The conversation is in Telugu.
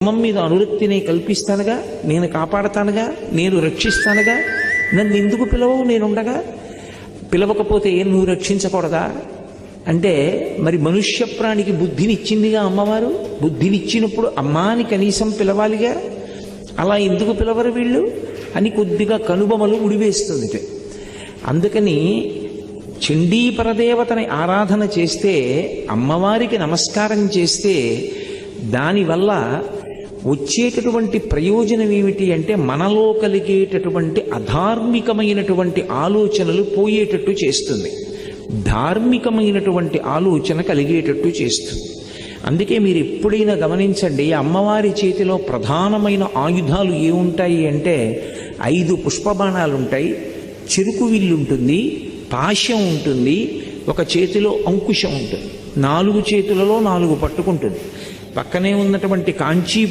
ధర్మం మీద అనురక్తిని కల్పిస్తానుగా నేను కాపాడతానుగా నేను రక్షిస్తానుగా నన్ను ఎందుకు పిలవవు నేనుండగా? పిలవకపోతే ఏం నువ్వు రక్షించకూడదా? అంటే మరి మనుష్య ప్రాణికి బుద్ధినిచ్చిందిగా అమ్మవారు? బుద్ధినిచ్చినప్పుడు అమ్మాని కనీసం పిలవాలిగా? అలా ఎందుకు పిలవరు వీళ్ళు? అని కొద్దిగా కనుబొమలు ఉడివేస్తుంది అందుకని చండీ పరదేవతని ఆరాధన చేస్తే అమ్మవారికి నమస్కారం చేస్తే దానివల్ల వచ్చేటటువంటి ప్రయోజనం ఏమిటి అంటే మనలో కలిగేటటువంటి అధార్మికమైనటువంటి ఆలోచనలు పోయేటట్టు చేస్తుంది. ధార్మికమైనటువంటి ఆలోచన కలిగేటట్టు చేస్తుంది. అందుకే మీరు ఎప్పుడైనా గమనించండి అమ్మవారి చేతిలో ప్రధానమైన ఆయుధాలు ఏముంటాయి అంటే ఐదు పుష్పబాణాలు ఉంటాయి చెరుకు విల్లు ఉంటుంది పాశం ఉంటుంది ఒక చేతిలో అంకుశం ఉంటుంది నాలుగు చేతులలో నాలుగు పట్టుకుంటుంది. పక్కనే ఉన్నటువంటి కాంచీపురం